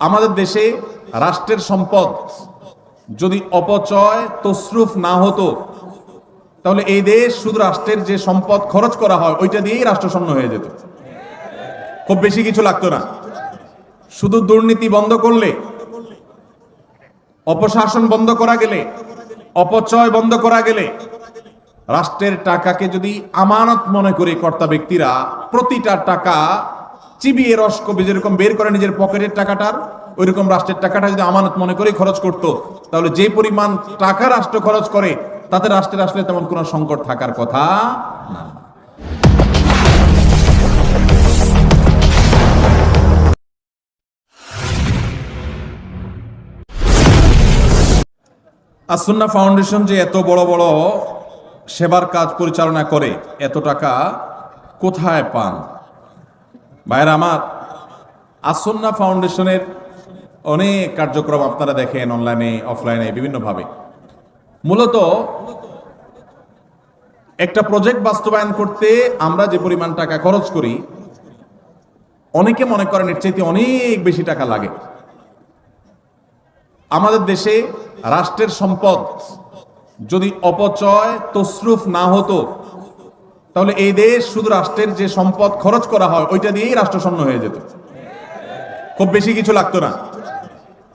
আমাদের দেশে রাষ্ট্রের সম্পদ যদি অপচয়, তসরুফ না হতো, তাহলে এই দেশ শুধু রাষ্ট্রের যে সম্পদ খরচ করা হয়, ওইটা দিয়েই রাষ্ট্রসন্ন হয়ে যেত। খুব বেশি কিছু লাগতো না। শুধু দুর্নীতি বন্ধ করলে, অপশাসন বন্ধ করা গেলে, অপচয় বন্ধ করা গেলে, রাষ্ট্রের টাকাকে যদি আমানত মনে করে কর্তা ব্যক্তিরা, প্রতিটা টাকা চিবিয়ে রস কবি যেরকম বের করে নিজের পকেটের টাকাটার, ওইরকম রাষ্ট্রের টাকাটা যদি আমানত মনে করে খরচ করত, তাহলে যে পরিমাণ টাকা রাষ্ট্র খরচ করে, তাতে রাষ্ট্রের আসলে তেমন কোনো সংকট থাকার কথা না। আসুন্না ফাউন্ডেশন যে এত বড় বড় সেবার কাজ পরিচালনা করে, এত টাকা কোথায় পান? ভাইয়ের আমার আসন্না ফাউন্ডেশনের অনেক কার্যক্রম আপনারা দেখেন অনলাইনে অফলাইনে বিভিন্নভাবে। মূলত একটা প্রজেক্ট বাস্তবায়ন করতে আমরা যে পরিমাণ টাকা খরচ করি, অনেকে মনে করেন এর চাইতে অনেক বেশি টাকা লাগে। আমাদের দেশে রাষ্ট্রের সম্পদ যদি অপচয়, তসরুফ না হতো তাহলে এই দেশ শুধু রাষ্ট্রের যে সম্পদ খরচ করা হয়, ওইটা দিয়েই রাষ্ট্র রাষ্ট্রসন্ন হয়ে যেত। খুব বেশি কিছু লাগতো না।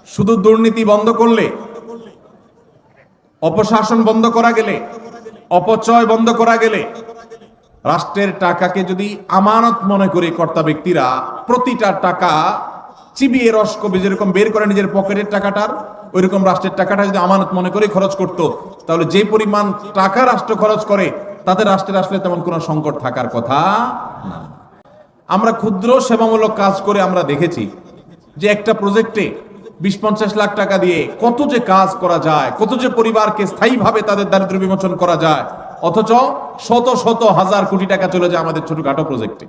শুধু দুর্নীতি বন্ধ করলে, অপশাসন বন্ধ করা গেলে, অপচয় বন্ধ করা গেলে, রাষ্ট্রের টাকাকে যদি আমানত মনে করে কর্তা ব্যক্তিরা, প্রতিটা টাকা চিবিয়ে রস কবি যেরকম বের করে নিজের পকেটের টাকাটার, ওইরকম রাষ্ট্রের টাকাটা যদি আমানত মনে করে খরচ করত, তাহলে যে পরিমাণ টাকা রাষ্ট্র খরচ করে তাতে রাষ্ট্রের আসলে তেমন কোনো সংকট থাকার কথা না। আমরা ক্ষুদ্র সেবামূলক কাজ করে আমরা দেখেছি যে একটা প্রজেক্টে বিশ পঞ্চাশ লাখ টাকা দিয়ে কত যে কাজ করা যায়, কত যে পরিবারকে স্থায়ীভাবে তাদের দারিদ্র বিমোচন করা যায়, অথচ শত শত হাজার কোটি টাকা চলে যায় আমাদের ছোটখাটো প্রজেক্টে।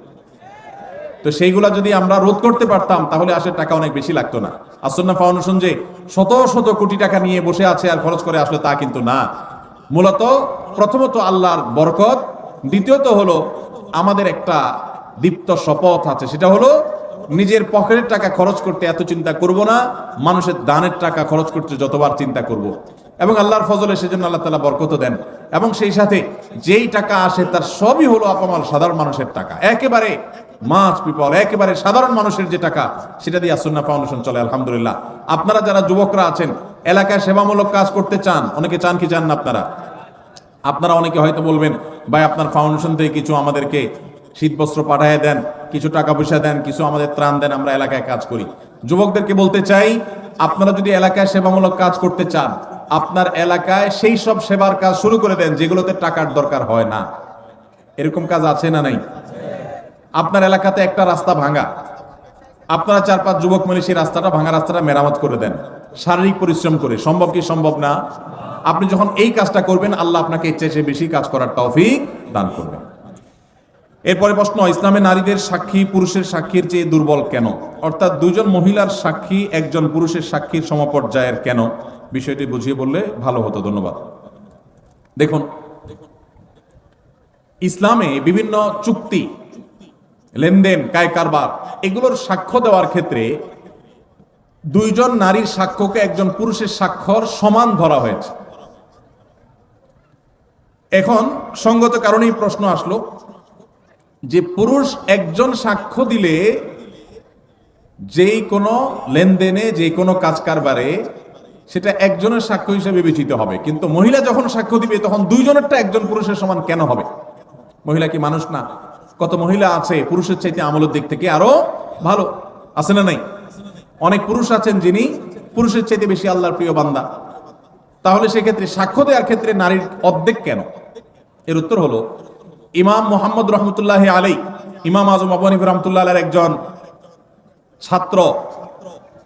তো সেইগুলা যদি আমরা রোধ করতে পারতাম, তাহলে আসলে টাকা অনেক বেশি লাগতো না। আসন্না ফাউন্ডেশন যে শত শত কোটি টাকা নিয়ে বসে আছে আর খরচ করে আসলে তা কিন্তু না। মূলত প্রথমত আল্লাহর বরকত, দ্বিতীয়ত হলো আমাদের একটা দীপ্ত শপথ আছে, সেটা হলো নিজের পকেটের টাকা খরচ করতে এত চিন্তা করব না, মানুষের দানের টাকা খরচ করতে যতবার চিন্তা করব। এবং আল্লাহর ফজলে সেজন্য আল্লাহ তালা বরকত দেন। এবং সেই সাথে যেই টাকা আসে তার সবই হলো আপামাল সাধারণ মানুষের টাকা। একেবারে মাছ পিপল, একেবারে সাধারণ মানুষের যে টাকা, সেটা দিয়ে আসন্না ফাউন্ডেশন চলে, আলহামদুলিল্লাহ। আপনারা যারা যুবকরা আছেন এলাকায় সেবামূলক কাজ করতে চান, অনেকে চান কি চান না আপনারা? আপনারা অনেকে হয়তো বলবেন, ভাই, আপনার ফাউন্ডেশন থেকে কিছু আমাদেরকে শীতবস্ত্র পাঠিয়ে দেন, কিছু টাকা পয়সা দেন, কিছু আমাদের ত্রাণ দেন, আমরা এলাকায় কাজ করি। যুবকদেরকে বলতে চাই, আপনারা যদি এলাকায় সেবামূলক কাজ করতে চান, আপনার এলাকায় সেই সব সেবার কাজ শুরু করে দেন, যেগুলোতে টাকার দরকার হয় না। এরকম কাজ আছে না নাই? আপনার এলাকাতে একটা রাস্তা ভাঙা। আপনারা চার পাঁচ যুবক মিলে সেই রাস্তাটা ভাঙা রাস্তাটা মেরামত করে দেন। শারীরিক পরিশ্রম করে, সম্ভব কি সম্ভব না? আপনি যখন এই কাজটা করবেন, আল্লাহ আপনাকে ইচ্ছে সে বেশি কাজ করার তৌফিক দান করবেন এরপরে প্রশ্ন, ইসলামে নারীদের সাক্ষী পুরুষের সাক্ষীর চেয়ে দুর্বল কেন? অর্থাৎ দুজন মহিলার সাক্ষী একজন পুরুষের সাক্ষীর সমপর্যায়ের কেন? বিষয়টি বুঝিয়ে বললে ভালো হতো, ধন্যবাদ। দেখুন, ইসলামে বিভিন্ন চুক্তি, লেনদেন কায় কারবার এগুলোর সাক্ষ্য দেওয়ার ক্ষেত্রে দুইজন নারীর সাক্ষ্যকে একজন পুরুষের স্বাক্ষর সমান ধরা হয়েছে। এখন সঙ্গত কারণেই প্রশ্ন আসলো যে পুরুষ একজন সাক্ষ্য দিলে যেই কোনো লেনদেনে যে কোনো কাজ কারবারে সেটা একজনের সাক্ষ্য হিসেবে বিবেচিত হবে। কিন্তু মহিলা যখন সাক্ষ্য দিবে, তখন দুইজনেরটা একজন পুরুষের সমান কেন হবে? মহিলা কি মানুষ না? কত মহিলা আছে পুরুষের চাইতে আমলের দিক থেকে আরও ভালো, আছে না নাই? অনেক পুরুষ আছেন যিনি পুরুষের চাইতে বেশি আল্লাহর প্রিয় বান্দা। তাহলে সেক্ষেত্রে সাক্ষ্য দেওয়ার ক্ষেত্রে নারীর অর্ধেক কেন? এর উত্তর হলো, ইমাম মোহাম্মদ রহমতুল্লাহ আলী ইমাম আজম আবু রহমতুল্লাহ আলের একজন ছাত্র,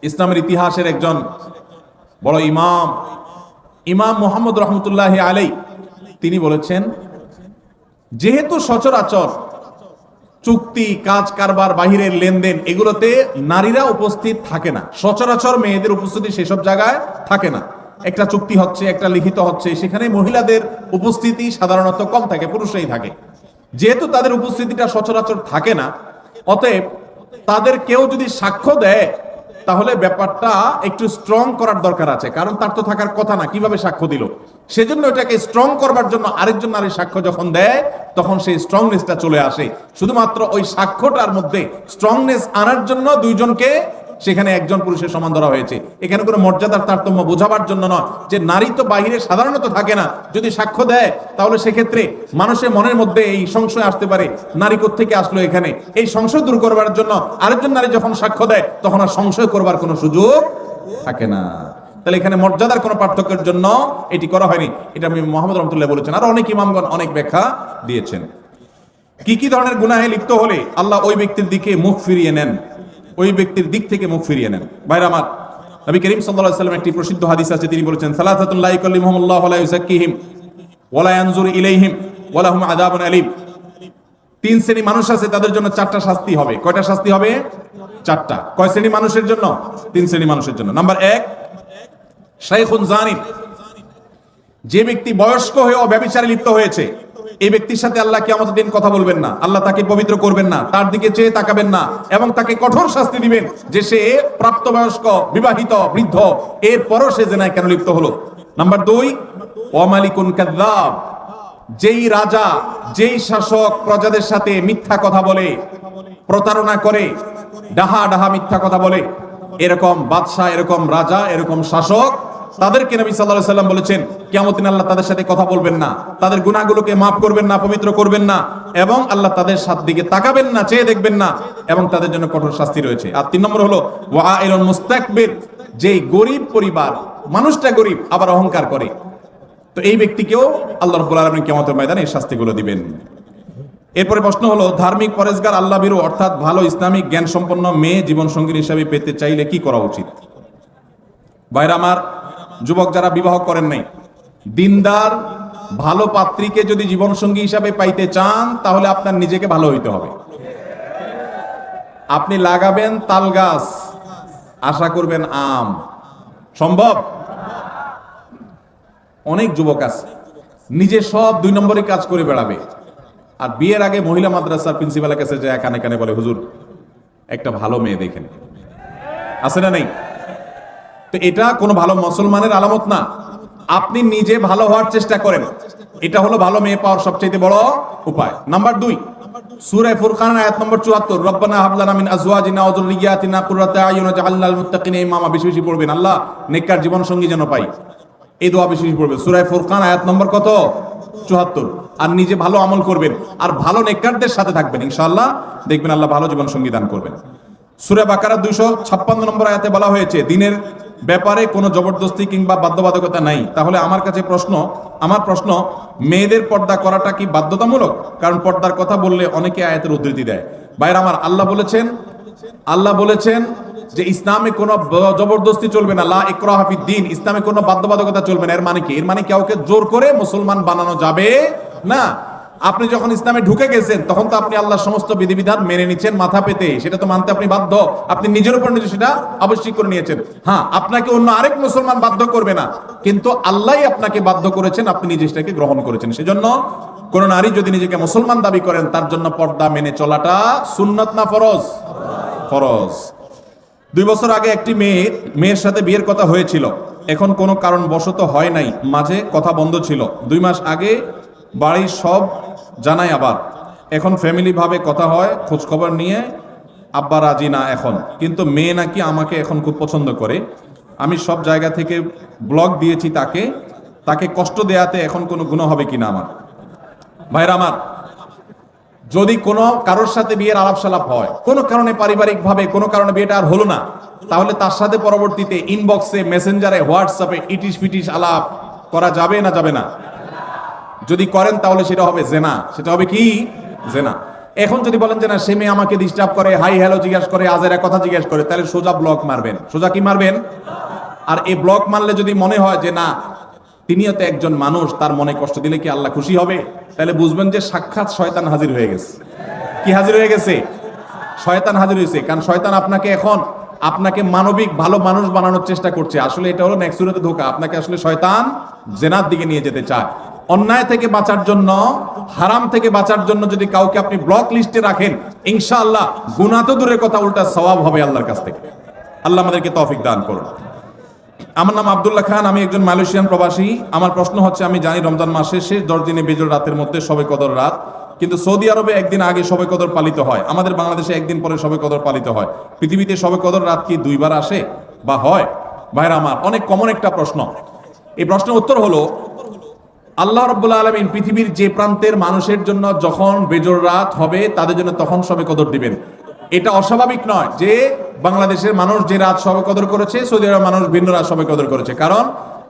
ইসলামের ইতিহাসের একজন বড় ইমাম। ইমাম মোহাম্মদ রহমতুল্লাহ আলী তিনি বলেছেন, যেহেতু সচরাচর চুক্তি, কাজ কারবার, বাহিরের লেনদেন এগুলোতে নারীরা উপস্থিত থাকে না। সচরাচর মেয়েদের উপস্থিতি সেসব জায়গায় থাকে না। একটা চুক্তি হচ্ছে, একটা লিখিত হচ্ছে, সেখানে মহিলাদের উপস্থিতি সাধারণত কম থাকে, পুরুষরাই থাকে। যেহেতু তাদের উপস্থিতিটা সচরাচর থাকে না, অতএব তাদের কেউ যদি সাক্ষ্য দেয়, তাহলে ব্যাপারটা একটু স্ট্রং করার দরকার আছে, কারণ তার তো থাকার কথা না, কীভাবে সাক্ষ্য দিল? সেজন্য এটাকে স্ট্রং করবার জন্য আরেকজন নারী সাক্ষ্য যখন দেয়, তখন সেই স্ট্রংনেসটা চলে আসে। শুধুমাত্র ওই সাক্ষ্যটার মধ্যে স্ট্রংনেস আনার জন্য দুইজনকে সেখানে একজন পুরুষের সমান ধরা হয়েছে। এখানে কোনো মর্যাদার তারতম্য বোঝাবার জন্য নয়। যে নারী তো বাহিরে সাধারণত থাকে না, যদি সাক্ষ্য দেয়, তাহলে সেক্ষেত্রে মানুষের মনের মধ্যে এই সংশয় আসতে পারে, নারী থেকে আসলো এখানে? এই সংশয় দূর করবার জন্য আরেকজন নারী যখন সাক্ষ্য দেয়, তখন আর সংশয় করবার কোনো সুযোগ থাকে না। তাহলে এখানে মর্যাদার কোনো পার্থক্যের জন্য এটি করা হয়নি। এটা আমি মোহাম্মদ রহমতুল্লাহ বলেছেন। আর অনেক ইমামগণ অনেক ব্যাখ্যা দিয়েছেন। কি কি ধরনের গুনাহে লিপ্ত হলে আল্লাহ ওই ব্যক্তির দিকে মুখ ফিরিয়ে নেন? ওই ব্যক্তির দিক থেকে মুখ ফিরিয়ে নেন। ভাইরা আমার, নবী করিম আলাইহি সাল্লাম একটি প্রসিদ্ধ হাদিস আছে। তিনি বলেছেন ইউযাক্কিহিম ওয়া লা ইয়ানজুরু ইলাইহিম ওয়া লাহুম আযাবুন আলীম। তিন শ্রেণি মানুষ আছে, তাদের জন্য চারটা শাস্তি হবে। কয়টা শাস্তি হবে? চারটা। কয় শ্রেণি মানুষের জন্য? তিন শ্রেণি মানুষের জন্য। নাম্বার এক শাইখুন জানিম। যে ব্যক্তি বয়স্ক হয়ে ব্যবিচারে লিপ্ত হয়েছে, এই ব্যক্তির সাথে আল্লাহ কিয়ামত দিন কথা বলবেন না। আল্লাহ তাকে পবিত্র করবেন না, তার দিকে চেয়ে তাকাবেন না এবং তাকে কঠোর শাস্তি দিবেন যে সে প্রাপ্তবয়স্ক, বিবাহিত, বৃদ্ধ এর পরও সে জেনায় কেন লিপ্ত হলো? নাম্বার দুই ওয়ামালিকুন কাদ্দাব যেই রাজা, যেই শাসক প্রজাদের সাথে মিথ্যা কথা বলে, প্রতারণা করে, ডাহা ডাহা মিথ্যা কথা বলে, এরকম বাদশাহ, এরকম রাজা, এরকম শাসক তাদেরকে নবী আলাইহি সাল্লাম বলেছেন কিয়ামত দিন আল্লাহ তাদের সাথে কথা বলবেন না, তাদের গুনাহগুলোকে maaf করবেন না, পবিত্র করবেন না এবং আল্লাহ তাদের সাত দিকে তাকাবেন না, চেয়ে দেখবেন না এবং তাদের জন্য কঠোর শাস্তি রয়েছে। আর তিন নম্বর হলো ওয়াইলুন মুস্তাকবির যেই গরিব পরিবার, মানুষটা গরিব, আবার অহংকার করে। তো এই ব্যক্তিকেও আল্লাহ রাব্বুল আলামিন কিয়ামতের ময়দানে এই শাস্তিগুলো দিবেন। এরপরে প্রশ্ন হলো, ধার্মিক পরেশগার আল্লাহ বিরু, অর্থাৎ ভালো ইসলামিক জ্ঞান সম্পন্ন মেয়ে জীবন সঙ্গী হিসাবে পেতে চাইলে কি করা উচিত? ভাইরা আমার যুবক যারা বিবাহ করেন নাই, দিনদার ভালো পাত্রীকে যদি জীবন সঙ্গী হিসাবে পাইতে চান, তাহলে আপনার নিজেকে ভালো হইতে হবে। আপনি লাগাবেন তাল গাছ, আশা করবেন আম। সম্ভব? অনেক যুবক আছে, নিজে সব দুই নম্বরে কাজ করে বেড়াবে। আর বিয়ের আগে মহিলা মাদ্রাসার প্রিন্সিপালের কাছে যায়, কানে কানে বলে, হুজুর, একটা ভালো মেয়ে দেখেন। আছে না নেই? তো এটা কোনো ভালো মুসলমানের আলামত না। আপনি নিজে ভালো হওয়ার চেষ্টা করেন। এটা হলো ভালো মেয়ে পাওয়ার সবচেয়ে বড় উপায়। নাম্বার দুই নম্বর 74 রব্বানা হাব লানা আজওয়াজিনা ওয়া যুররিয়াতিনা কুররাতা আয়ুন ওয়াজআলনাল মুত্তাকিনা ইমামা। বেশি বেশি পড়বেন। আল্লাহ কত? 74 আর নিজে ভালো আমল করবেন। আর ভালো সাথে থাকবেন দেখবেন আল্লাহ ভালো জীবন সঙ্গী দান করবেন। সুরে বাকারা 256 নম্বর আয়াতে বলা হয়েছে, দিনের ব্যাপারে কোনো জবরদস্তি কিংবা বাধ্যবাধকতা নাই। তাহলে আমার কাছে প্রশ্ন, আমার প্রশ্ন, মেয়েদের পর্দা করাটা কি বাধ্যতামূলক? কারণ পর্দার কথা বললে অনেকে আয়াতের উদ্ধৃতি দেয়। বাইরে আমার আল্লাহ বলেছেন আল্লাহ বলেছেন যে ইসলামে কোনো জবরদস্তি চলবে না। লা ইকরাহা ফিদ দিন, ইসলামে কোনো বাধ্যবাধকতা চলবে না। এর মানে কি? এর মানে কাউকে জোর করে মুসলমান বানানো যাবে না। আপনি যখন ইসলামে ঢুকে গেছেন, তখন তো আপনি আল্লাহর সমস্ত বিধিবিধান মেনে নিচ্ছেন মাথা পেতে। সেটা তো মানতে আপনি বাধ্য। আপনি নিজের উপর নিজে সেটা আবশ্যিক করে নিয়েছেন। হ্যাঁ আপনাকে অন্য আরেক মুসলমান বাধ্য করবে না। কিন্তু আল্লাহই আপনাকে বাধ্য করেছেন, আপনি নিজে সেটাকে গ্রহণ করেছেন। সেজন্য কোন নারী যদি নিজেকে মুসলমান দাবি করেন, তার জন্য পর্দা মেনে চলাটা সুন্নত না ফরজ? ফরজ। দুই বছর আগে একটি মেয়ে, মেয়ের সাথে বিয়ের কথা হয়েছিল। এখন কোনো কারণ বশত হয় নাই। মাঝে কথা বন্ধ ছিল। দুই মাস আগে বাড়ির সব জানাই আবার এখন ফ্যামিলি ভাবে কথা হয় খোঁজ খবর নিয়ে, আব্বা রাজি না এখন। কিন্তু মেয়ে নাকি আমাকে এখন খুব পছন্দ করে। আমি সব জায়গা থেকে ব্লগ দিয়েছি তাকে। তাকে কষ্ট দেয়াতে এখন কোনো গুণ হবে কিনা আমার? ভাইরা আমার, যদি কোনো কারোর সাথে বিয়ের আলাপ সালাপ হয়, কোনো কারণে পারিবারিক ভাবে কোনো কারণে বিয়েটা আর হলো না, তাহলে তার সাথে পরবর্তীতে ইনবক্সে মেসেঞ্জারে হোয়াটসঅ্যাপে ইটিস পিটিস আলাপ করা যাবে না যাবে না? যদি করেন তাহলে সেটা হবে জেনা। সেটা হবে কি? জেনা। এখন যদি বলেন যে না, সে মেয়ে আমাকে ডিস্টার্ব করে হাই হ্যালো জিজ্ঞাসা করে আজের কথা জিজ্ঞাসা করে, তাহলে সোজা ব্লক মারবেন। সোজা কি মারবেন? আর এই ব্লক মারলে যদি মনে হয় যে না, তিনিও তো একজন মানুষ, তার মনে কষ্ট দিলে কি আল্লাহ খুশি হবে? তাহলে বুঝবেন যে সাক্ষাৎ শয়তান হাজির হয়ে গেছে। কি হাজির হয়ে গেছে? শয়তান হাজির হয়েছে। কারণ শয়তান আপনাকে এখন, আপনাকে মানবিক ভালো মানুষ বানানোর চেষ্টা করছে। আসলে এটা হলো নেক্সুরেতে ধোকা। আপনাকে আসলে শয়তান জেনার দিকে নিয়ে যেতে চায়। অন্যায় থেকে বাঁচার জন্য, হারাম থেকে বাঁচার জন্য যদি কাউকে আপনি ব্লক লিস্টে রাখেন, ইনশাআল্লাহ গুনাহ তো দূরের কথা, উল্টা সওয়াব হবে আল্লাহর কাছ থেকে। আল্লাহ আমাদেরকে তৌফিক দান করুন। আমার নাম আব্দুল্লাহ খান, আমি একজন মালয়েশিয়ান প্রবাসী। আমার প্রশ্ন হচ্ছে, আমি জানি রমজান মাসের শেষ দশ দিনে বেজর রাতের মধ্যে সবে কদর রাত, কিন্তু সৌদি আরবে একদিন আগে সবে কদর পালিত হয়। আমাদের বাংলাদেশে একদিন পরে সবে কদর পালিত হয়। পৃথিবীতে সবে কদর রাত কি দুইবার আসে বা হয়? ভাইরা আমার, অনেক কমন একটা প্রশ্ন। এই প্রশ্নের উত্তর হলো আল্লাহ রব্বুল্লা আলমিন পৃথিবীর যে প্রান্তের মানুষের জন্য যখন বেজর রাত হবে, তাদের জন্য তখন সবে কদর দিবেন। এটা অস্বাভাবিক নয় যে বাংলাদেশের মানুষ যে রাত সবে কদর করেছে, সৌদি আরবের মানুষ ভিন্ন রাত সবে কদর করেছে। কারণ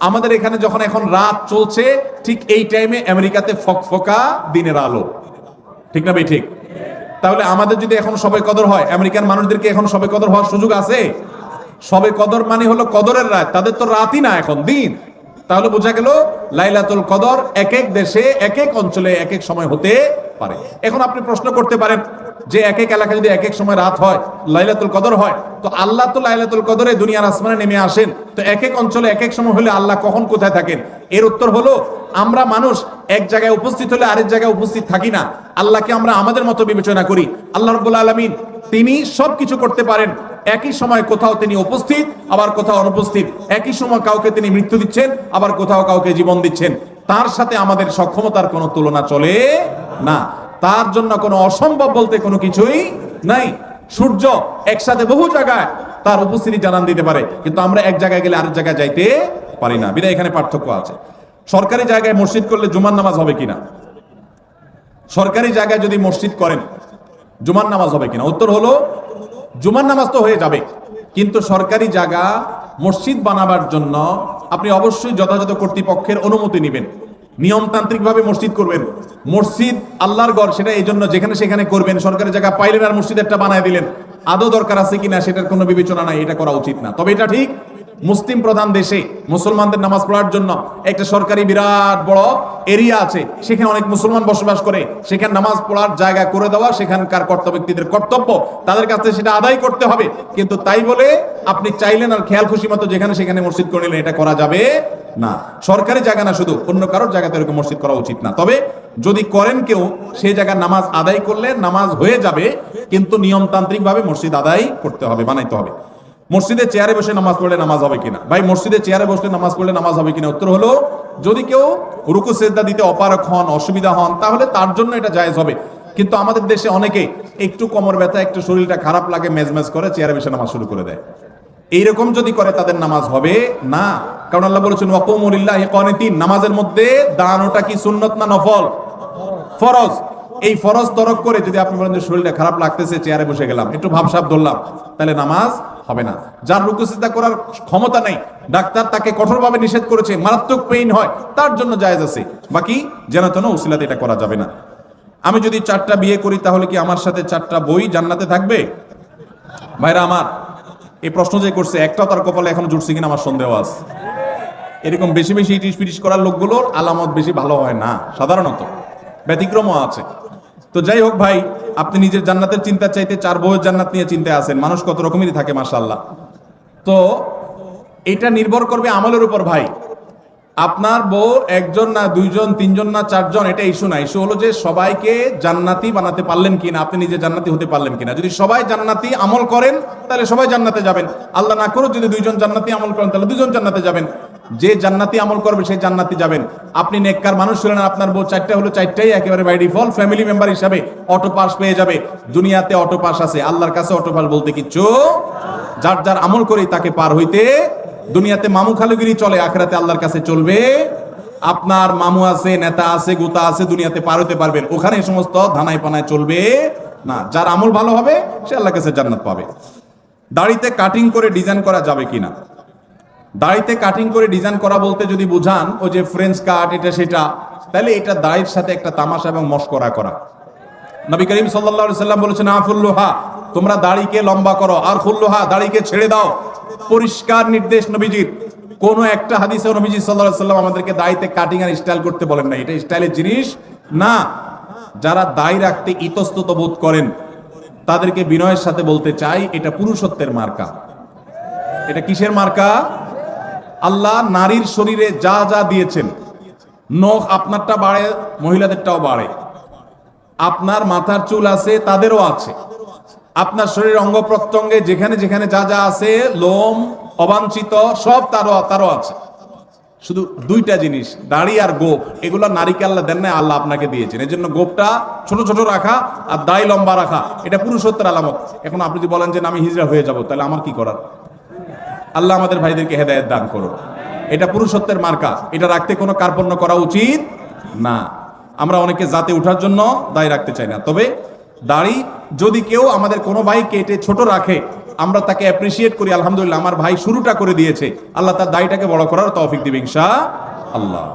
আমাদের এখানে যখন এখন রাত চলছে, ঠিক এই টাইমে আমেরিকাতে ফকফকা দিনের আলো। ঠিক না ভাই ঠিক? তাহলে আমাদের যদি এখন সবে কদর হয়, আমেরিকান মানুষদেরকে এখন সবে কদর হওয়ার সুযোগ আছে? সবে কদর মানে হলো কদরের রাত। তাদের তো রাতই না এখন, দিন। তাহলে বোঝা গেল লাইলাতুল কদর এক এক দেশে, এক এক অঞ্চলে এক এক সময় হতে পারে। এখন আপনি প্রশ্ন করতে পারেন যে এক এক এলাকায় যদি এক এক সময় রাত হয়, লাইলাতুল কদর হয়, তো আল্লাহ তো লাইলাতুল কদরে দুনিয়ার আসমানে নেমে আসেন। তো এক এক অঞ্চলে এক এক সময় হলে আল্লাহ কখন কোথায় থাকেন? এর উত্তর হলো, আমরা মানুষ এক জায়গায় উপস্থিত হলে আরেক জায়গায় উপস্থিত থাকি না। আল্লাহকে আমরা আমাদের মতো বিবেচনা করি। আল্লাহ রব্বুল আলমিন তিনি সব কিছু করতে পারেন। একই সময় কোথাও তিনি উপস্থিত, আবার কোথাও অনুপস্থিত। একই সময় কাউকে তিনি মৃত্যু দিচ্ছেন, আবার কোথাও কাউকে জীবন দিচ্ছেন। তার সাথে আমাদের সক্ষমতার কোনো তুলনা চলে না। তার জন্য কোনো অসম্ভব বলতে কোনো কিছুই নাই। সূর্য একসাথে বহু জায়গায় তার উপস্থিতি জানান দিতে পারে, কিন্তু আমরা এক জায়গায় গেলে আরেক জায়গায় যাইতে পারি না। বিদায় এখানে পার্থক্য আছে। সরকারি জায়গায় মসজিদ করলে জুমার নামাজ হবে কিনা? সরকারি জায়গায় যদি মসজিদ করেন, জুমার নামাজ হবে কিনা? উত্তর হলো জুমার নামাজ তো হয়ে যাবে। কিন্তু সরকারি জায়গা মসজিদ বানাবার জন্য আপনি অবশ্যই যথাযথ কর্তৃপক্ষের অনুমতি নেবেন। নিয়মতান্ত্রিকভাবে মসজিদ করবেন। মসজিদ আল্লাহর গড় সেটা এই জন্য যেখানে সেখানে করবেন, সরকারি জায়গা পাইলেন আর মসজিদ একটা বানায় দিলেন। আদৌ দরকার আছে কিনা সেটার কোনো বিবেচনা নাই, এটা করা উচিত না। তবে এটা ঠিক মুসলিম প্রধান দেশে মুসলমানদের নামাজ পড়ার জন্য একটা সরকারি বিরাট বড় এরিয়া আছে। সেখানে অনেক মুসলমান বসবাস করে। সেখানে নামাজ পড়ার জায়গা করে দেওয়া সেখানকার কর্তব্য ব্যক্তিদের কর্তব্য। তাদের কাছে সেটা আদায় করতে হবে। কিন্তু তাই বলে আপনি চাইলেন আর খেয়াল খুশি মতো যেখানে সেখানে মসজিদ করে নিলেন এটা করা যাবে না। সরকারি জায়গা না শুধু, অন্য কারোর জায়গাতে এরকম মসজিদ করা উচিত না। তবে যদি করেন কেউ সেই জায়গায় নামাজ আদায় করলে নামাজ হয়ে যাবে, কিন্তু নিয়মতান্ত্রিক ভাবে মসজিদ আদায় করতে হবে, বানাইতে হবে। মসজিদে চেয়ারে বসে নামাজ পড়লে নামাজ হবে কিনা? ভাই, মসজিদে চেয়ারে বসলে নামাজ পড়লে নামাজ হবে কিনা? উত্তর হলো, যদি কেউ রুকু, সেজদা দিতে অপারক হন, অসুবিধা হন, তাহলে তার জন্য এটা জায়েজ হবে। কিন্তু আমাদের দেশে অনেকে একটু কোমর ব্যথা, একটু শরীরটা খারাপ লাগে, মেজমেজ করে চেয়ারে বসে নামাজ শুরু করে দেয়। এইরকম যদি করে, তাদের নামাজ হবে না। কারণ আল্লাহ বলেছেন ওয়াকুমুলিল্লাহি কানিতিন নামাজের মধ্যে দাঁড়ানোটা কি সুন্নত না নফল? ফরজ। এই ফরজ তরক করে যদি আপনি বলেন যে শরীরটা খারাপ লাগতেছে, চেয়ারে বসে গেলাম, একটু ভাবসাব ধরলাম, তাহলে নামাজ হবে না। যার রুকুসিদা করার ক্ষমতা নাই, ডাক্তার তাকে কঠোরভাবে নিষেধ করেছে, মারাত্মক পেইন হয়, তার জন্য জায়েজ আছে। বাকি যেন তেন উসিলাতে এটা করা যাবে না। আমি যদি চারটা বিয়ে করি, তাহলে কি আমার সাথে চারটা বই জান্নাতে থাকবে? ভাইরা আমার, এই প্রশ্ন যে করছে, একটাও তার কপালে এখন জুটছে কিনা আমার সন্দেহ আছে। এরকম বেশি বেশি ইটিস পিটিস করার লোকগুলোর আলামত বেশি ভালো হয় না, সাধারণত। ব্যতিক্রমও আছে। তো যাই হোক ভাই, আপনি নিজের জান্নাতের চিন্তা চাইতে চার বউয়ের জান্নাত নিয়ে চিন্তায় আছেন। মানুষ কত রকমেরই থাকে মাশাল্লাহ তো এটা নির্ভর করবে আমলের উপর ভাই। আপনার বউ একজন না দুইজন, তিনজন না চারজন, এটা ইস্যু না। ইস্যু হলো যে সবাইকে জান্নাতি বানাতে পারলেন কিনা, আপনি নিজে জান্নাতি হতে পারলেন কিনা। যদি সবাই জান্নাতি আমল করেন, তাহলে সবাই জান্নাতে যাবেন। আল্লাহ না করুক যদি দুইজন জান্নাতি আমল করেন, তাহলে দুজন জান্নাতে যাবেন। যে জান্নাতি আমল করবে, সেই জান্নাতি যাবেন। আপনি নেককার মানুষ ছিলেন আপনার বউ চারটা হলো, চারটাই একেবারে বাই ডিফল্ট ফ্যামিলি মেম্বার হিসাবে অটো পাস পেয়ে যাবে। দুনিয়াতে অটো পাস আছে, আল্লাহর কাছে অটো পাস বলতে কিচ্ছু যার যার আমল করেই তাকে পার হইতে দুনিয়াতে মামু খালুগিরি চলে, আখেরাতে আল্লাহর কাছে চলবে। আপনার মামু আছে, নেতা আছে, গোতা আছে, দুনিয়াতে পার হতে পারবেন। ওখানে সমস্ত ধানায় পানায় চলবে না। যার আমল ভালো হবে, সে আল্লাহর কাছে জান্নাত পাবে। দাড়িতে কাটিং করে ডিজাইন করা যাবে কিনা? দাড়িতে কাটিং করে ডিজাইন করা বলতে যদি বুঝান ও যে ফ্রেঞ্চ কাট এটা সেটা, তাহলে এটা দাড়ির সাথে একটা তামাশা এবং মস্করা করা। নবী করিম সাল্লাল্লাহু সাল্লাম বলেছেন আফুল্লোহা তোমরা দাড়িকে লম্বা করো। আর খুল্লোহা দাড়িকে ছেড়ে দাও। পরিষ্কার নির্দেশ নবীজির। কোন একটা হাদিসে নবীজি আলাইহি সাল্লাম আমাদেরকে দাড়িতে কাটিং আর স্টাইল করতে বলেন না এটা স্টাইলের জিনিস না। যারা দাড়ি রাখতে ইতস্তত বোধ করেন, তাদেরকে বিনয়ের সাথে বলতে চাই, এটা পুরুষত্বের মার্কা। এটা কিসের মার্কা? আল্লাহ নারীর শরীরে যা যা দিয়েছেন, নখ আপনারটা বাড়ে, মহিলাদেরটাও বাড়ে। আপনার মাথার চুল আছে, তাদেরও আছে। আপনার শরীর অঙ্গ প্রত্যঙ্গে যেখানে যেখানে যা যা আছে, লোম, অবাঞ্ছিত, সব তারও তারও আছে। শুধু দুইটা জিনিস, দাড়ি আর গোপ, এগুলো নারীকে আল্লাহ দেন না আল্লাহ আপনাকে দিয়েছেন। এই জন্য গোপটা ছোট ছোট রাখা আর দাড়ি লম্বা রাখা, এটা পুরুষত্বের আলামত। এখন আপনি যদি বলেন যে আমি হিজড়া হয়ে যাব, তাহলে আমার কি করার? আল্লাহ আমাদের ভাইদেরকে হেদায়ত দান করো এটা পুরুষত্বের মার্কা। এটা রাখতে কোনো কার্পণ্য করা উচিত না। আমরা অনেকে জাতে উঠার জন্য দায় রাখতে চাই না। তবে দাড়ি, যদি কেউ আমাদের কোনো ভাই কেটে ছোট রাখে, আমরা তাকে অ্যাপ্রিসিয়েট করি, আলহামদুলিল্লাহ, আমার ভাই শুরুটা করে দিয়েছে। আল্লাহ তার দাড়িটাকে বড় করার তৌফিক দিবে ইনশা আল্লাহ।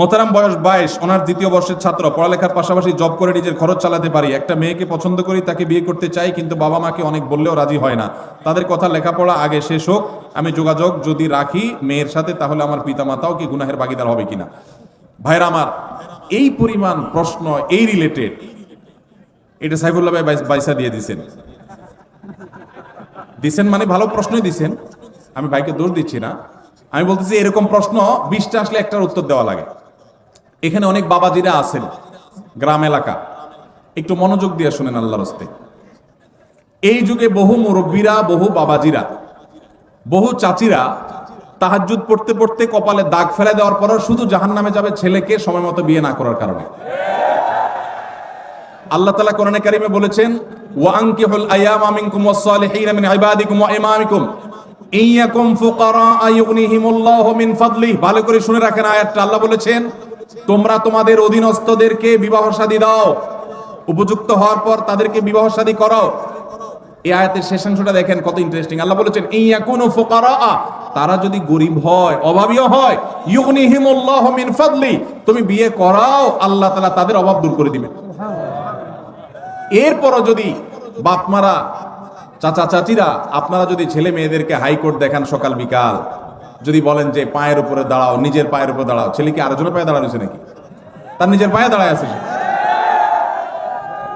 মোহতারাম বয়স বাইশ ওনার দ্বিতীয় বর্ষের ছাত্র, পড়ালেখার পাশাপাশি জব করে নিজের খরচ চালাতে পারি। একটা মেয়েকে পছন্দ করি, তাকে বিয়ে করতে চাই, কিন্তু বাবা মাকে অনেক বললেও রাজি হয় না। তাদের কথা লেখাপড়া আগে শেষ হোক, আমি যোগাযোগ যদি রাখি মেয়ের সাথে, তাহলে আমার পিতামাতাও কি গুনাহের ভাগিদার হবে কিনা? ভাইরা আমার, এই পরিমাণ প্রশ্ন, এই রিলেটেড এটা সাইফুল্লাহ ভাই বাইস- বাইসা দিয়ে দিছেন। দিছেন মানে ভালো প্রশ্নই দিছেন। আমি ভাইকে দোষ দিচ্ছি না। আমি বলতেছি এরকম প্রশ্ন, বিশটা আসলে একটার উত্তর দেওয়া লাগে। এখানে অনেক বাবাজিরা আছেন, গ্রাম এলাকা। একটু মনোযোগ দিয়ে শুনেন আল্লাহর হস্তে। এই যুগে বহু মুরব্বীরা, বহু বাবাজিরা, বহু চাচিরা তাহাজ্জুদ পড়তে পড়তে কপালে দাগ ফেলে দেওয়ার পরও শুধু জাহান নামে যাবে ছেলেকে সময় মতো বিয়ে না করার কারণে। আল্লাহ তালা কোরআনে কারিমে বলেছেন ভালো করে শুনে রাখেন আয়াতটা। আল্লাহ বলেছেন তোমরা তোমাদের অধীনস্থদেরকে বিবাহ শাদী দাও। উপযুক্ত হওয়ার পর তাদেরকে বিবাহ শাদী করো। এই আয়াতের শেষাংশটা দেখেন, কত ইন্টারেস্টিং আল্লাহ বলেছেন ইয়াকুনু ফুকারা তারা যদি গরিব হয় অভাবীও হয়, ইউগনিহিমুল্লাহু মিন ফাদলি তুমি বিয়ে করাও, আল্লাহ তাআলা তাদের অভাব দূর করে দিবেন। এরপরও যদি বাপমারা চাচা চাচিরা আপনারা যদি ছেলে মেয়েদেরকে হাইকোর্ট দেখান সকাল বিকাল যদি বলেন যে পায়ের উপরে দাঁড়াও, নিজের পায়ের উপরে দাঁড়াও, ছেলে কি আরেকজনের পায়ে দাঁড়ানো নাকি? তার নিজের পায়ে দাঁড়ায় আছে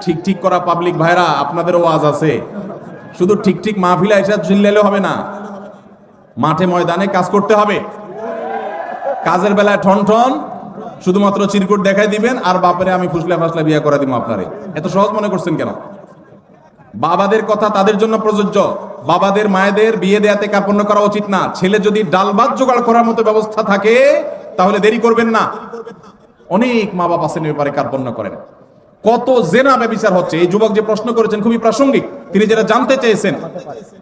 ঠিক ঠিক করা পাবলিক ভাইরা আপনাদের ওয়াজ আছে। শুধু ঠিক ঠিক মাহফিলা এসে চিল্লাইলে হবে না। মাঠে ময়দানে কাজ করতে হবে। কাজের বেলায় ঠন ঠন শুধুমাত্র চিরকুট দেখাই দিবেন, আর বাপরে আমি ফুসলা ফাসলা বিয়ে করে দিব আপনারে। এত সহজ মনে করছেন কেন? বাবাদের কথা তাদের জন্য প্রযোজ্য। বাবাদের, মায়েদের বিয়ে দেয়াতে কার্পণ্য করা উচিত না। ছেলে যদি ডাল ভাত জোগাড় করার মতো ব্যবস্থা থাকে, তাহলে দেরি করবেন না। অনেক মা বাবা আছেন ব্যাপারে কার্পণ্য করেন। কত জেনা ব্যবিচার হচ্ছে। এই যুবক যে প্রশ্ন করেছেন খুবই প্রাসঙ্গিক। তিনি যেটা জানতে চেয়েছেন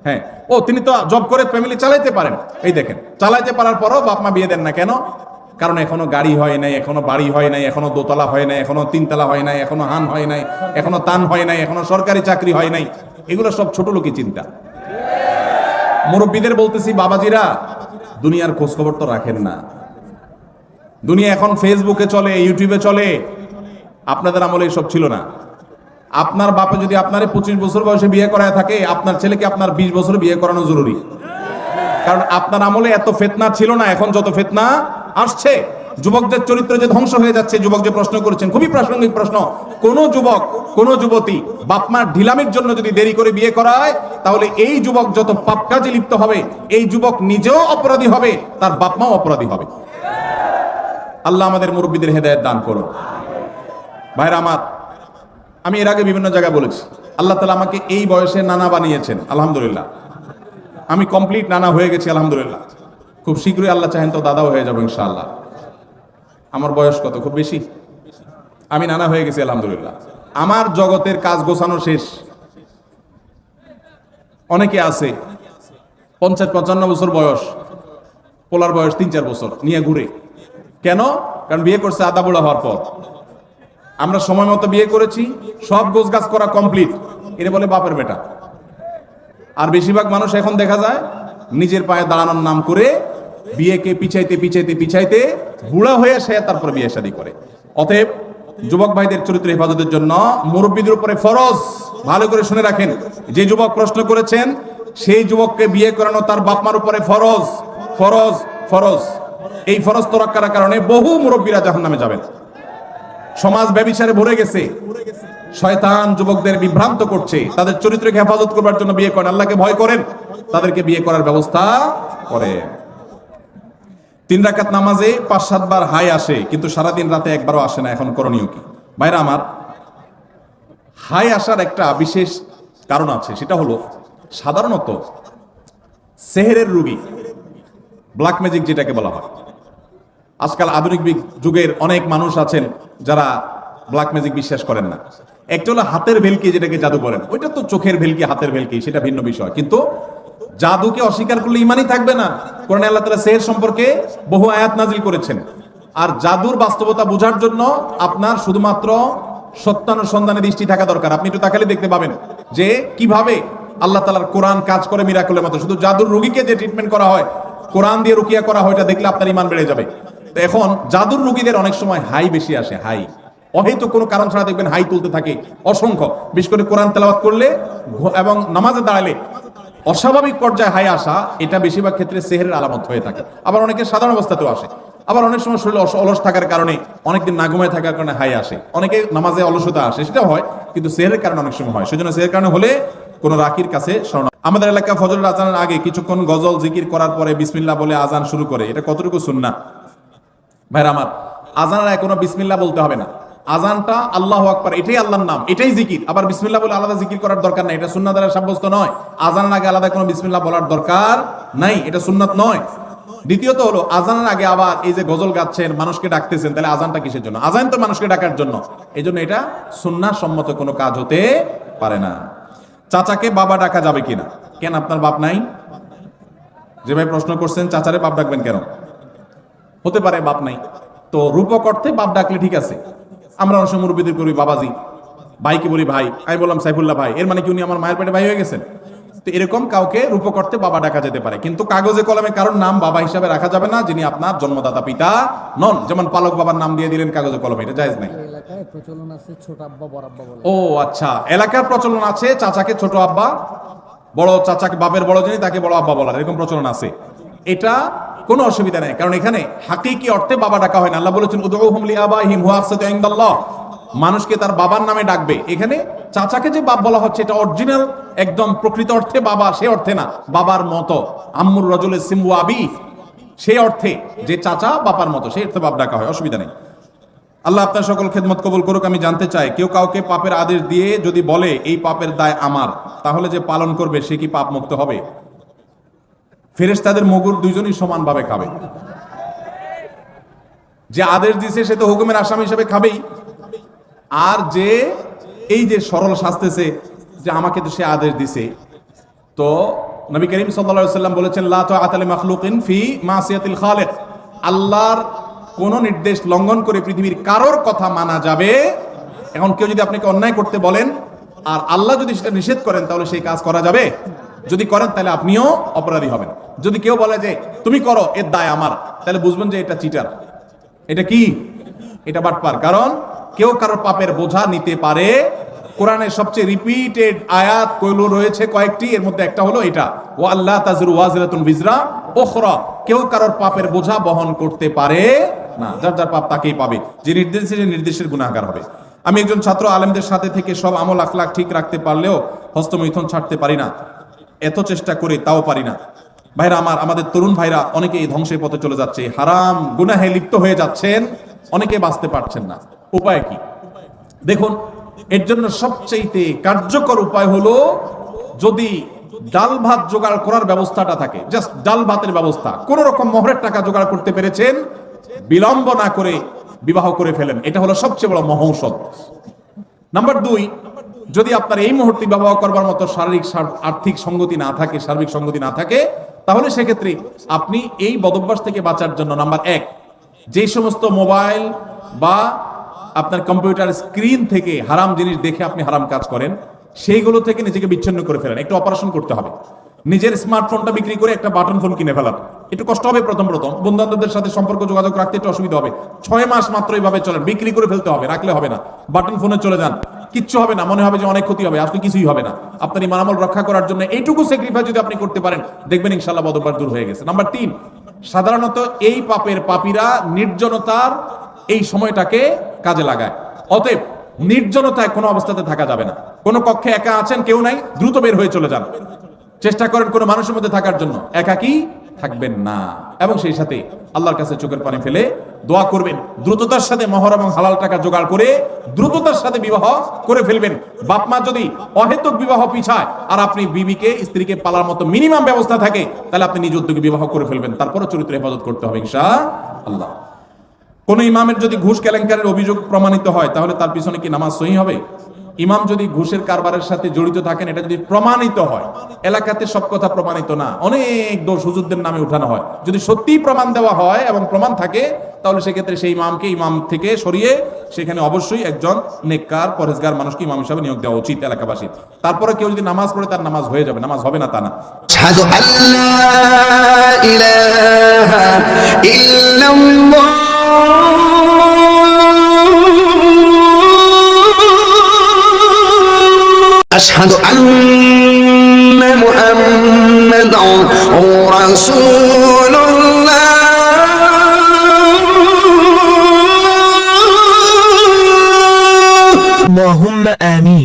হ্যাঁ ও তিনি তো জব করে ফ্যামিলি চালাইতে পারেন। এই দেখেন, চালাইতে পারার পরও বাপ মা বিয়ে দেন না কেন? কারণ এখনও গাড়ি হয় নাই, এখনও বাড়ি হয় নাই, এখনও দোতলা হয় নাই, এখনও তিনতলা হয় নাই, এখনও হান হয় নাই, এখনও তান হয় নাই, এখনও সরকারি চাকরি হয় নাই। এগুলো সব ছোট লোকই চিন্তা। মুরব্বীদের বলতেছি, বাবাজিরা, দুনিয়ার খোঁজ খবর তো রাখেন না। দুনিয়া এখন ফেসবুকে চলে, ইউটিউবে চলে। আপনাদের আমলে এসব ছিল না। আপনার বাপে যদি আপনার পঁচিশ বছর বয়সে বিয়ে করায় থাকে, আপনার ছেলেকে আপনার বিশ বছর বিয়ে করানো জরুরি। কারণ আপনার আমলে এত ফেতনা ছিল না, এখন যত ফেতনা আসছে। যুবকদের চরিত্র যে ধ্বংস হয়ে যাচ্ছে, যুবক যে প্রশ্ন করেছেন, খুবই প্রাসঙ্গিক প্রশ্ন। কোন যুবক, কোন যুবতী বাপমার ঢিলামির জন্য যদি দেরি করে বিয়ে করায়, তাহলে এই যুবক যত পাপ কাজে লিপ্ত হবে, এই যুবক নিজেও অপরাধী হবে, তার বাপমাও অপরাধী হবে। আল্লাহ আমাদের মুরব্বীদের হেদায়ত দান করুন। ভাইরা আমার, আমি এর আগে বিভিন্ন জায়গায় বলেছি, আল্লাহ তালা আমাকে এই বয়সে নানা বানিয়েছেন, আলহামদুলিল্লাহ। আমি কমপ্লিট নানা হয়ে গেছি, আলহামদুলিল্লাহ। খুব শীঘ্রই আল্লাহ চাহেন তো দাদাও হয়ে যাব ইনশাআল্লাহ। আমার বয়স কত? খুব বেশি? আমি নানা হয়ে গেছি, আলহামদুলিল্লাহ। আমার জগতের কাজ গোছানো শেষ। অনেকে আছে, পঞ্চাশ পঞ্চান্ন বছর বয়স, পোলার বয়স তিন চার বছর, নিয়ে ঘুরে। কেন? কারণ বিয়ে করছে আদা বুড়া হওয়ার পর। আমরা সময় মতো বিয়ে করেছি, সব গোছ গাছ করা কমপ্লিট। এটা বলে বাপের বেটা। আর বেশিরভাগ মানুষ এখন দেখা যায়, নিজের পায়ে দাঁড়ানোর নাম করে বিয়েকে পিছাইতে পিছাইতে পিছাইতে বুড়া হয়ে সে তারপর বিয়ে শাদী করে। অতএব যুবক ভাইদের চরিত্র হেফাজতের জন্য মুরব্বীদের উপরে ফরজ, ভালো করে শুনে রাখেন। যে যুবক প্রশ্ন করেছেন, সেই যুবককে বিয়ে করানো তার বাপমার উপরে ফরজ ফরজ ফরজ। এই ফরজ তো রক্ষার কারণে বহু মুরব্বীরা যখন নামে যাবেন। সমাজ ব্যবিচারে ভরে গেছে। শয়তান যুবকদের বিভ্রান্ত করছে। তাদের চরিত্রকে হেফাজত করবার জন্য বিয়ে করেন। আল্লাহকে ভয় করেন। তাদেরকে বিয়ে করার ব্যবস্থা করেন। তিন রাকাত নামাজে পাঁচ, সাতবার হাই আসে, কিন্তু সারাদিন রাতে একবারও আসে না, এখন করণীয় কি? ভাইরা আমার, হাই আসার একটা বিশেষ কারণ আছে, সেটা হলো সাধারণত সেহেরের রুগী ব্ল্যাক ম্যাজিক যেটাকে বলা হয়। আজকাল আধুনিক যুগের অনেক মানুষ আছেন যারা ব্ল্যাক ম্যাজিক বিশ্বাস করেন না। একটা হলো হাতের ভেলকি যেটাকে জাদু বলেন, ওইটা তো চোখের ভেলকি, হাতের ভেলকি, সেটা ভিন্ন বিষয়। কিন্তু জাদুকে অস্বীকার করলে ইমানই থাকবে না। কোরআনে আল্লাহ তাআলা সেহের সম্পর্কে বহু আয়াত নাজিল করেছেন। আর জাদুর বাস্তবতা বোঝার জন্য আপনার শুধুমাত্র সত্যানুসন্ধানে দৃষ্টি থাকা দরকার। আপনি একটু তাকালে দেখতে পাবেন যে কীভাবে আল্লাহ তালার কোরআন কাজ করে মিরাকুলের মতো। শুধু জাদুর রুগীকে যে ট্রিটমেন্ট করা হয়, কোরআন দিয়ে রুকিয়া করা হয়, এটা দেখলে আপনার ইমান বেড়ে যাবে। তো এখন জাদুর রুগীদের অনেক সময় হাই বেশি আসে, হাই। অহেতু কোনো কারণ ছাড়া দেখবেন হাই তুলতে থাকে। অসংখ্য। বিশেষ করে কোরআন তেলাওয়াত করলে এবং নামাজে দাঁড়ালে অস্বাভাবিক পর্যায়ে হাই আসা, এটা বেশিরভাগ ক্ষেত্রে সেহেরের আলামত হয়ে থাকে। আবার অনেকের সাধারণ অবস্থাতেও আসে। আবার অনেক সময় শরীরে অলস থাকার কারণে অনেকদিন না ঘুমায় থাকার কারণে হাই আসে। অনেকে নামাজে অলসতা আসে, সেটাও হয়, কিন্তু সেহের কারণে অনেক সময় হয়। সেজন্য সেহের কারণে হলে কোনো রাকির কাছে শরণ আমাদের এলাকা ফজরের আজানের আগে কিছুক্ষণ গজল জিকির করার পরে বিসমিল্লাহ বলে আজান শুরু করে। এটা কতটুকু সুন্না ভাইরা আমার, আজানের কোনো বিসমিল্লাহ বলতে হবে না। আজানটা আল্লাহ আকবার, এটাই আল্লাহর নাম, এটাই জিকির। আবার বিসমিল্লাহ বলে আলাদা জিকির করার দরকার নাই, এটা দ্বারা সাব্যস্ত নয়। আজানের আগে আলাদা কোনো বিসমিল্লাহ বলার দরকার নাই, এটা সুন্নাত নয়। দ্বিতীয়ত হলো, আজানের আগে আবার এই যে গজল গাচ্ছেন, মানুষকে ডাকতেছেন, তাহলে আজানটা কিসের জন্য? আজান তো মানুষকে ডাকার জন্য। এই জন্য এটা সুন্নাহ সম্মত কোনো কাজ হতে পারে না। চাচাকে বাবা ডাকা যাবে কিনা? কেন আপনার বাপ নাই? যে ভাই প্রশ্ন করছেন, চাচারে বাপ ডাকবেন কেন? হতে পারে বাপ নাই। তো রূপক অর্থে বাপ ডাকলে ঠিক আছে। আমরা অনেক সময় মুরব্বীদের করি বাবাজি ভাইকে বলি ভাই আমি বললাম সাইফুল্লাহ ভাই এর মানে কি উনি আমার মায়ের পেটে ভাই হয়ে গেছেন? তো এরকম কাউকে রূপক অর্থে বাবা ডাকা যেতে পারে। কিন্তু কাগজে কলমে কারোর নাম বাবা হিসাবে রাখা যাবে না যিনি আপনার জন্মদাতা পিতা নন। যেমন পালক বাবার নাম দিয়ে দিলেন কাগজে কলমে এটা জায়েজ নাই। ও আচ্ছা। এলাকার প্রচলন আছে চাচাকে ছোট আব্বা বড় চাচাকে বাপের বড় যিনি তাকে বড় আব্বা বলার এরকম প্রচলন আছে। এটা কোনো অসুবিধা নেই। কারণ এখানে হাকিকি অর্থে বাবা ডাকা হয় না। আল্লাহ বলেছেন, উদউহুম লিআবাইহিম হুয়া আকসাতু মানুষকে তার বাবার নামে ডাকবে। এখানে চাচাকে যে বাপ বলা হচ্ছে, এটা অরিজিনাল, একদম প্রকৃত অর্থে বাবা, সে অর্থে না। বাবার মতো। আম্মুর রজুলের সিম্বু আবি, সেই অর্থে যে চাচা বাবার মতো, সেই অর্থে বাপ ডাকা হয়, অসুবিধা নেই। আল্লাহ আপনার সকল খেদমত কবুল করুক, আমি জানতে চাই, কেউ কাউকে পাপের আদেশ দিয়ে যদি বলে, এই পাপের দায় আমার, তাহলে যে পালন করবে, সে কি পাপ মুক্ত হবে? ফেরেশতাদের মগুর দুইজনই সমানভাবে খাবে। যে আদেশ দিছে সে তো হুকুমের আসামি হিসেবে খাবেই। আর যে এই যে সরল শাস্তেছে যে আমাকে তো সে আদেশ দিছে, তো নবী করিম সাল্লাম বলেছেন, লা তাআতালি মাখলুকিন ফি আল্লাহর কোন নির্দেশ লঙ্ঘন করে পৃথিবীর কারোর কথা মানা যাবে। এখন কেউ যদি আপনাকে অন্যায় করতে বলেন, আর আল্লাহ যদি সেটা নিষেধ করেন, তাহলে সেই কাজ করা যাবে। যদি করেন, তাহলে আপনিও অপরাধী হবেন। যদি কেউ বলে যে, তুমি করো, এর দায় আমার, তাহলে বুঝবেন যে এটা চিটার এটা কি? এটা বাটপার। কারণ কেউ কারোর পাপের বোঝা নিতে পারে। কোরআনের সবচেয়ে রিপিটেড আয়াত কইলো রয়েছে কয়েকটি। এর মধ্যে একটা হলো এটা। ও আল্লাহ তাজরু ওয়াজিরাতুন বিজরা ওখরা কেউ কারোর পাপের বোঝা বহন করতে পারে না। যার যার পাপ তাকেই পাবে। যে নির্দেশ নির্দেশের গুণাগার হবে। আমি একজন ছাত্র, আলেমদের সাথে থেকে সব আমল আখলাক ঠিক রাখতে পারলেও হস্তমৈথুন ছাড়তে পারি না। এত চেষ্টা করে তাও পারি না। ভাইরা আমার, আমাদের তরুণ ভাইরা অনেকে এই ধ্বংসের পথে চলে যাচ্ছে, হারাম গুনাহে লিপ্ত হয়ে যাচ্ছেন, অনেকে বাঁচতে পারছেন না। উপায় কি? দেখুন, এর জন্য সবচেয়ে কার্যকর উপায় হলো যদি ডাল ভাত জোগাড় করার ব্যবস্থাটা থাকে জাস্ট ডাল ভাতের ব্যবস্থা, কোন রকম মোহরের টাকা জোগাড় করতে পেরেছেন, বিলম্ব না করে বিবাহ করে ফেলেন, এটা হলো সবচেয়ে বড় মহৌষধ। নাম্বার দুই যদি আপনার এই মুহূর্তে ব্যবহার করবার মতো শারীরিক আর্থিক সঙ্গতি না থাকে, সার্বিক সঙ্গতি না থাকে, তাহলে সেক্ষেত্রে আপনি এই বদভ্যাস থেকে বাঁচার জন্য, নাম্বার এক, যে সমস্ত মোবাইল বা আপনার কম্পিউটার স্ক্রিন থেকে হারাম জিনিস দেখে আপনি হারাম কাজ করেন, সেইগুলো থেকে নিজেকে বিচ্ছিন্ন করে ফেলেন। একটু অপারেশন করতে হবে। নিজের স্মার্টফোনটা বিক্রি করে একটা বাটন ফোন কিনে ফেলার একটু কষ্ট হবে প্রথম প্রথম। বন্ধু বান্ধবদের সাথে সম্পর্ক যোগাযোগ রাখতে একটু অসুবিধা হবে। ছয় মাস মাত্র এইভাবে চলেন। বিক্রি করে ফেলতে হবে, রাখলে হবে না। বাটন ফোনে চলে যান। কিচ্ছু হবে না, মনে হবে যে অনেক ক্ষতি হবে আসলে কিছুই হবে না। আপনার এই মানামল রক্ষা করার জন্য এইটুকু স্যাক্রিফাইস যদি আপনি করতে পারেন, দেখবেন ইনশাল্লাহ বদবার দূর হয়ে গেছে। নাম্বার তিন, সাধারণত এই পাপের পাপীরা নির্জনতার এই সময়টাকে কাজে লাগায়। অতএব নির্জনতায় কোনো অবস্থাতে থাকা যাবে না। কোনো কক্ষে একা আছেন, কেউ নাই, দ্রুত বের হয়ে চলে যান। চেষ্টা করেন কোনো মানুষের মধ্যে থাকার জন্য। একাকি থাকবেন না। এবং সেই সাথে আল্লাহর কাছে চোখের পানি ফেলে দোয়া করবেন। দ্রুততার সাথে মহর এবং হালাল টাকা জোগাড় করে দ্রুততার সাথে বিবাহ করে ফেলবেন। বাপমা যদি অহেতুক বিবাহ পিছায় আর আপনি বিবিকে, স্ত্রীকে পালার মতো মিনিমাম ব্যবস্থা থাকে, তাহলে আপনি নিজ উদ্যোগে বিবাহ করে ফেলবেন। তারপরে চরিত্র হেফাজত করতে হবে ইনশা আল্লাহ কোন ইমামের যদি ঘুষ কেলেঙ্কারের অভিযোগ প্রমাণিত হয়, তাহলে তার পিছনে কি নামাজ সহি হবে? ইমাম যদি ঘুষের কারবারের সাথে জড়িত থাকেন, এটা যদি প্রমাণিত হয়, এলাকাতে সব কথা প্রমাণিত না, অনেক দোষ হুজুরদের নামে উঠানো হয়। যদি সত্যিই প্রমাণ দেওয়া হয় এবং প্রমাণ থাকে, তাহলে সেক্ষেত্রে সেই ইমামকে ইমাম থেকে সরিয়ে সেখানে অবশ্যই একজন নেককার পরেজগার মানুষকে ইমাম হিসাবে নিয়োগ দেওয়া উচিত এলাকাবাসী তারপরে কেউ যদি নামাজ পড়ে, তার নামাজ হয়ে যাবে, নামাজ হবে না তা না। ইলাহা أشهد أن محمدا رسول